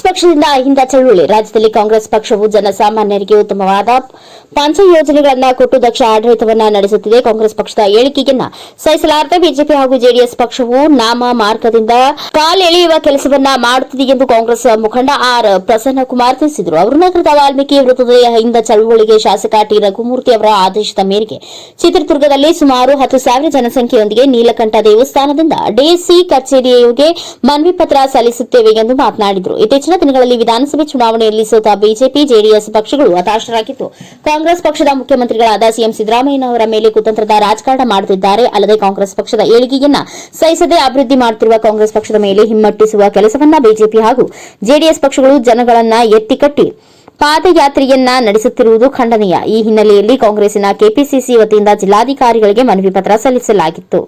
ಕಾಂಗ್ರೆಸ್ ಪಕ್ಷದಿಂದ ಅಹಿಂದ ಚಳುವಳಿ. ರಾಜ್ಯದಲ್ಲಿ ಕಾಂಗ್ರೆಸ್ ಪಕ್ಷವು ಜನಸಾಮಾನ್ಯರಿಗೆ ಉತ್ತಮವಾದ ಪಂಚ ಯೋಜನೆಗಳನ್ನ ಕೊಟ್ಟು ದಕ್ಷ ಆಡಳಿತವನ್ನ ನಡೆಸುತ್ತಿದೆ. ಕಾಂಗ್ರೆಸ್ ಪಕ್ಷದ ಹೇಳಿಕೆಯನ್ನ ಸಹಿಸಲಾರದೆ ಬಿಜೆಪಿ ಹಾಗೂ ಜೆಡಿಎಸ್ ಪಕ್ಷವು ನಾಮ ಮಾರ್ಗದಿಂದ ಕಾಲೆಳೆಯುವ ಕೆಲಸವನ್ನ ಮಾಡುತ್ತಿದೆ ಎಂದು ಕಾಂಗ್ರೆಸ್ ಮುಖಂಡ ಆರ್ ಪ್ರಸನ್ನ ಕುಮಾರ್ ತಿಳಿಸಿದರು. ಅವರು ನಗರದ ವಾಲ್ಮೀಕಿ ವೃತ್ತದಲ್ಲಿ ಅಹಿಂದ ಚಳುವಳಿಗೆ ಶಾಸಕ ಟಿ. ರಘುಮೂರ್ತಿ ಅವರ ಆದೇಶದ ಮೇರೆಗೆ ಚಿತ್ರದುರ್ಗದಲ್ಲಿ ಸುಮಾರು ಹತ್ತು ಸಾವಿರ ಜನಸಂಖ್ಯೆಯೊಂದಿಗೆ ನೀಲಕಂಠ ದೇವಸ್ಥಾನದಿಂದ ಡಿಸಿ ಕಚೇರಿಗೆ ಮನವಿ ಪತ್ರ ಸಲ್ಲಿಸುತ್ತೇವೆ ಎಂದು ಮಾತನಾಡಿದರು. ಇತ್ತೀಚಿನ ದಿನಗಳಲ್ಲಿ ವಿಧಾನಸಭೆ ಚುನಾವಣೆಯಲ್ಲಿ ಸೋತ ಬಿಜೆಪಿ, ಜೆಡಿಎಸ್ ಪಕ್ಷಗಳು ಹತಾಶರಾಗಿದ್ದು, ಕಾಂಗ್ರೆಸ್ ಪಕ್ಷದ ಮುಖ್ಯಮಂತ್ರಿಗಳಾದ ಸಿಎಂ ಸಿದ್ದರಾಮಯ್ಯನವರ ಮೇಲೆ ಕುತಂತ್ರದ ರಾಜಕಾರಣ ಮಾಡುತ್ತಿದ್ದಾರೆ. ಅಲ್ಲದೆ ಕಾಂಗ್ರೆಸ್ ಪಕ್ಷದ ಏಳಿಗೆಯನ್ನ ಸಹಿಸದೆ ಅಭಿವೃದ್ಧಿ ಮಾಡುತ್ತಿರುವ ಕಾಂಗ್ರೆಸ್ ಪಕ್ಷದ ಮೇಲೆ ಹಿಮ್ಮಟ್ಟಿಸುವ ಕೆಲಸವನ್ನ ಬಿಜೆಪಿ ಹಾಗೂ ಜೆಡಿಎಸ್ ಪಕ್ಷಗಳು ಜನಗಳನ್ನ ಎತ್ತಿಕಟ್ಟಿ ಪಾದಯಾತ್ರೆಯನ್ನ ನಡೆಸುತ್ತಿರುವುದು ಖಂಡನೀಯ. ಈ ಹಿನ್ನೆಲೆಯಲ್ಲಿ ಕಾಂಗ್ರೆಸ್ಸಿನ ಕೆಪಿಸಿಸಿ ವತಿಯಿಂದ ಜಿಲ್ಲಾಧಿಕಾರಿಗಳಿಗೆ ಮನವಿ ಪತ್ರ ಸಲ್ಲಿಸಲಾಗಿತ್ತು.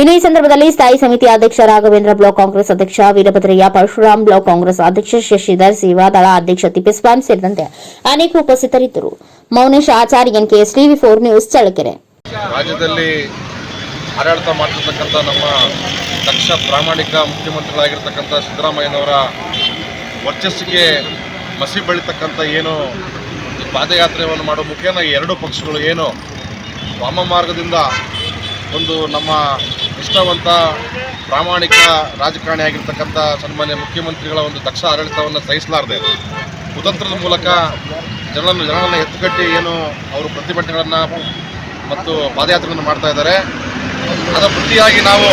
ಇನ್ನು ಸಂದರ್ಭದಲ್ಲಿ ಸ್ಥಾಯಿ ಸಮಿತಿ ಅಧ್ಯಕ್ಷ ರಾಘವೇಂದ್ರ ಬ್ಲಾಕ್ ಕಾಂಗ್ರೆಸ್ ಅಧ್ಯಕ್ಷ ವೀರಭದ್ರಯ್ಯ, ಪರಶುರಾಮ್ ಬ್ಲಾಕ್ ಕಾಂಗ್ರೆಸ್ ಅಧ್ಯಕ್ಷ ಶಶಿಧರ್, ಸೇವಾದಳ ಅಧ್ಯಕ್ಷ ತಿಪ್ಪೇಸ್ವಾಮಿ ಸೇರಿದಂತೆ ಅನೇಕ ಉಪಸ್ಥಿತರಿದ್ದರು. Mounesh ಆಚಾರ್ಯನ್ KS TV four news Challakere ರಾಜ್ಯದಲ್ಲಿ ಆಡಳಿತ ಮಾಡ್ತಿರ್ತಕ್ಕಂಥ ನಮ್ಮ ದಕ್ಷ ಪ್ರಾಮಾಣಿಕ ಮುಖ್ಯಮಂತ್ರಿಗಳಾಗಿರ್ತಕ್ಕಂಥ ಸಿದ್ದರಾಮಯ್ಯನವರ ವರ್ಚಸ್ಸಿಗೆ ಮಸಿ ಬೆಳೀತಕ್ಕಂಥ ಏನು ಪಾದಯಾತ್ರೆಯನ್ನು ಮಾಡೋ ಮುಖೇನ ಎರಡು ಪಕ್ಷಗಳು ಏನು ವಾಮ ಮಾರ್ಗದಿಂದ ಒಂದು ನಮ್ಮ ಇಷ್ಟವಂತ ಪ್ರಾಮಾಣಿಕ ರಾಜಕಾರಣಿ ಆಗಿರ್ತಕ್ಕಂಥ ಸನ್ಮಾನ್ಯ ಮುಖ್ಯಮಂತ್ರಿಗಳ ಒಂದು ದಕ್ಷ ಆಡಳಿತವನ್ನು ಸಹಿಸಲಾರದೆ. ಕುತಂತ್ರದ ಮೂಲಕ ಜನರನ್ನು ಜನರನ್ನು ಎತ್ತುಕಟ್ಟಿ ಏನು ಅವರು ಪ್ರತಿಭಟನೆಗಳನ್ನು ಮತ್ತು ಪಾದಯಾತ್ರೆಗಳನ್ನು ಮಾಡ್ತಾ ಇದ್ದಾರೆ. ಅದರ ಪ್ರತಿಯಾಗಿ ನಾವು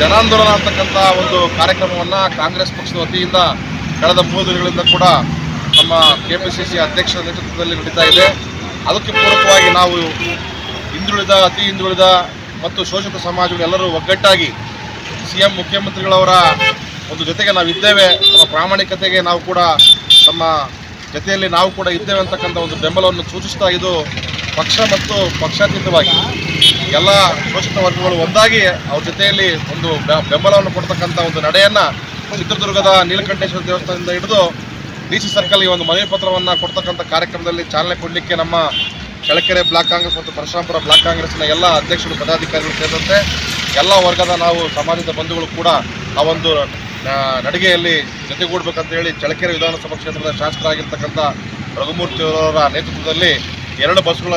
ಜನಾಂದೋಲನ ಅಂತಕ್ಕಂಥ ಒಂದು ಕಾರ್ಯಕ್ರಮವನ್ನು ಕಾಂಗ್ರೆಸ್ ಪಕ್ಷದ ವತಿಯಿಂದ ಕಳೆದ ಮೂರು ದಿನಗಳಿಂದ ಕೂಡ ನಮ್ಮ ಕೆ ಪಿ ಸಿ ಸಿ ಅಧ್ಯಕ್ಷರ ನೇತೃತ್ವದಲ್ಲಿ ನಡೀತಾ ಇದೆ. ಅದಕ್ಕೆ ಪೂರಕವಾಗಿ ನಾವು ಹಿಂದುಳಿದ, ಅತಿ ಹಿಂದುಳಿದ ಮತ್ತು ಶೋಷಿತ ಸಮಾಜಗಳು ಎಲ್ಲರೂ ಒಗ್ಗಟ್ಟಾಗಿ ಸಿ ಎಂ ಮುಖ್ಯಮಂತ್ರಿಗಳವರ ಒಂದು ಜೊತೆಗೆ ನಾವು ಇದ್ದೇವೆ. ನಮ್ಮ ಪ್ರಾಮಾಣಿಕತೆಗೆ ನಾವು ಕೂಡ ನಮ್ಮ ಜೊತೆಯಲ್ಲಿ ನಾವು ಕೂಡ ಇದ್ದೇವೆ ಅಂತಕ್ಕಂಥ ಒಂದು ಬೆಂಬಲವನ್ನು ಸೂಚಿಸ್ತಾ ಇದು ಪಕ್ಷ ಮತ್ತು ಪಕ್ಷಾತೀತವಾಗಿ. ಎಲ್ಲ ಶೋಷಿತ ವರ್ಗಗಳು ಒಂದಾಗಿ ಅವ್ರ ಜೊತೆಯಲ್ಲಿ ಒಂದು ಬೆಂಬಲವನ್ನು ಕೊಡ್ತಕ್ಕಂಥ ಒಂದು ನಡೆಯನ್ನು ಚಿತ್ರದುರ್ಗದ ನೀಲಕಂಠೇಶ್ವರ ದೇವಸ್ಥಾನದಿಂದ ಹಿಡಿದು ಡಿ ಸಿ ಸರ್ಕಲ್ ಈ ಒಂದು ಮನವಿ ಪತ್ರವನ್ನು ಕೊಡ್ತಕ್ಕಂಥ ಕಾರ್ಯಕ್ರಮದಲ್ಲಿ ಚಾಲನೆ ಕೊಡಲಿಕ್ಕೆ ನಮ್ಮ ಚಳಕೆರೆ ಬ್ಲಾಕ್ ಕಾಂಗ್ರೆಸ್ ಮತ್ತು ಪರಶುರಾಮಪುರ ಬ್ಲಾಕ್ ಕಾಂಗ್ರೆಸ್ನ ಎಲ್ಲ ಅಧ್ಯಕ್ಷರು, ಪದಾಧಿಕಾರಿಗಳು ಸೇರಿದಂತೆ ಎಲ್ಲ ವರ್ಗದ ನಾವು ಸಮಾಜದ ಬಂಧುಗಳು ಕೂಡ ಆ ಒಂದು ನಡಿಗೆಯಲ್ಲಿ ಜೊತೆಗೂಡ್ಬೇಕಂತ ಹೇಳಿ ಚಳಕೆರೆ ವಿಧಾನಸಭಾ ಕ್ಷೇತ್ರದ ಶಾಸಕರಾಗಿರ್ತಕ್ಕಂಥ ರಘುಮೂರ್ತಿ ಅವರ ನೇತೃತ್ವದಲ್ಲಿ ಎರಡು ಬಸ್ಗಳ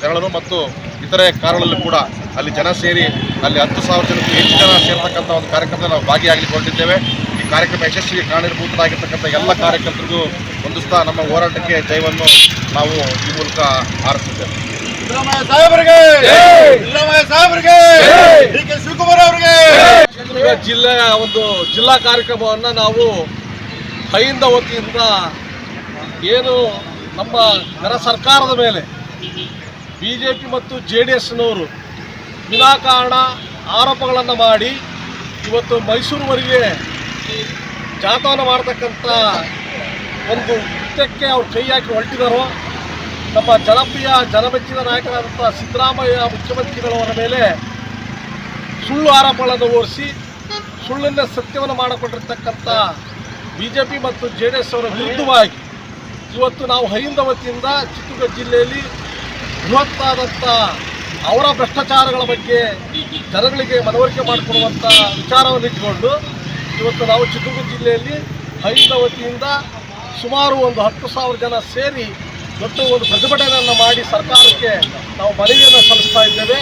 ತೆರಳಲು ಮತ್ತು ಇತರೆ ಕಾರುಗಳಲ್ಲಿ ಕೂಡ ಅಲ್ಲಿ ಜನ ಸೇರಿ ಅಲ್ಲಿ ಹತ್ತು ಸಾವಿರ ಜನಕ್ಕೂ ಹೆಚ್ಚು ಜನ ಸೇರ್ತಕ್ಕಂಥ ಒಂದು ಕಾರ್ಯಕ್ರಮದಲ್ಲಿ ನಾವು ಈ ಕಾರ್ಯಕ್ರಮ ಯಶಸ್ವಿಗೆ ಕಾರಣೀಭೂತರಾಗಿರ್ತಕ್ಕಂಥ ಎಲ್ಲ ಕಾರ್ಯಕರ್ತರಿಗೂ ಹೊಂದಿಸ್ತಾ ನಮ್ಮ ಹೋರಾಟಕ್ಕೆ ಜಯವನ್ನು ನಾವು ಈ ಮೂಲಕ ಸಿದ್ದರಾಮಯ್ಯ ಸಾಹೇಬರಿಗೆ! ಸಿದ್ದರಾಮಯ್ಯ ಸಾಹೇಬರಿಗೆ! ಡಿ ಕೆ ಶಿವಕುಮಾರ್ ಅವರಿಗೆ! ಚಿತ್ರದುರ್ಗ ಜಿಲ್ಲೆಯ ಒಂದು ಜಿಲ್ಲಾ ಕಾರ್ಯಕ್ರಮವನ್ನು ನಾವು ಕೈಯಿಂದ ವತಿಯಿಂದ ಏನು ನಮ್ಮ ನರ ಸರ್ಕಾರದ ಮೇಲೆ ಬಿ ಜೆ ಪಿ ಮತ್ತು ಜೆ ಡಿ ಎಸ್ನವರು ವಿನಾಕಾರಣ ಆರೋಪಗಳನ್ನು ಮಾಡಿ ಇವತ್ತು ಮೈಸೂರುವರೆಗೆ ಜಾಥವನ್ನು ಮಾಡ್ತಕ್ಕಂಥ ಒಂದು ಕೃತ್ಯಕ್ಕೆ ಅವ್ರು ಕೈ ಹಾಕಿ ಹೊರಟಿದ್ದಾರೋ ನಮ್ಮ ಜನಪ್ರಿಯ ಜನಮೆಚ್ಚಿನ ನಾಯಕರಾದಂಥ ಸಿದ್ದರಾಮಯ್ಯ ಮುಖ್ಯಮಂತ್ರಿಗಳವರ ಮೇಲೆ ಸುಳ್ಳು ಆರೋಪಗಳನ್ನು ಓರಿಸಿ ಸುಳ್ಳಿನ ಸತ್ಯವನ್ನು ಮಾಡಿಕೊಂಡಿರ್ತಕ್ಕಂಥ ಬಿ ಜೆ ಪಿ ಮತ್ತು ಜೆ ಡಿ ಎಸ್ ಅವರ ವಿರುದ್ಧವಾಗಿ ಇವತ್ತು ನಾವು ಹೈಂದ ವತಿಯಿಂದ ಚಿತ್ರದುರ್ಗ ಜಿಲ್ಲೆಯಲ್ಲಿ ಬೃಹತ್ತಾದಂಥ ಅವರ ಭ್ರಷ್ಟಾಚಾರಗಳ ಬಗ್ಗೆ ಜನಗಳಿಗೆ ಮನವರಿಕೆ ಮಾಡಿಕೊಡುವಂಥ ವಿಚಾರವನ್ನು ಇಟ್ಟುಕೊಂಡು ಇವತ್ತು ನಾವು ಚಿತ್ರದುರ್ಗ ಜಿಲ್ಲೆಯಲ್ಲಿ ಹೈಂದ ವತಿಯಿಂದ ಸುಮಾರು ಒಂದು ಹತ್ತು ಸಾವಿರ ಜನ ಸೇರಿ ಮತ್ತು ಒಂದು ಪ್ರತಿಭಟನೆಯನ್ನು ಮಾಡಿ ಸರ್ಕಾರಕ್ಕೆ ನಾವು ಮನವಿಯನ್ನು ಸಲ್ಲಿಸ್ತಾ ಇದ್ದೇವೆ.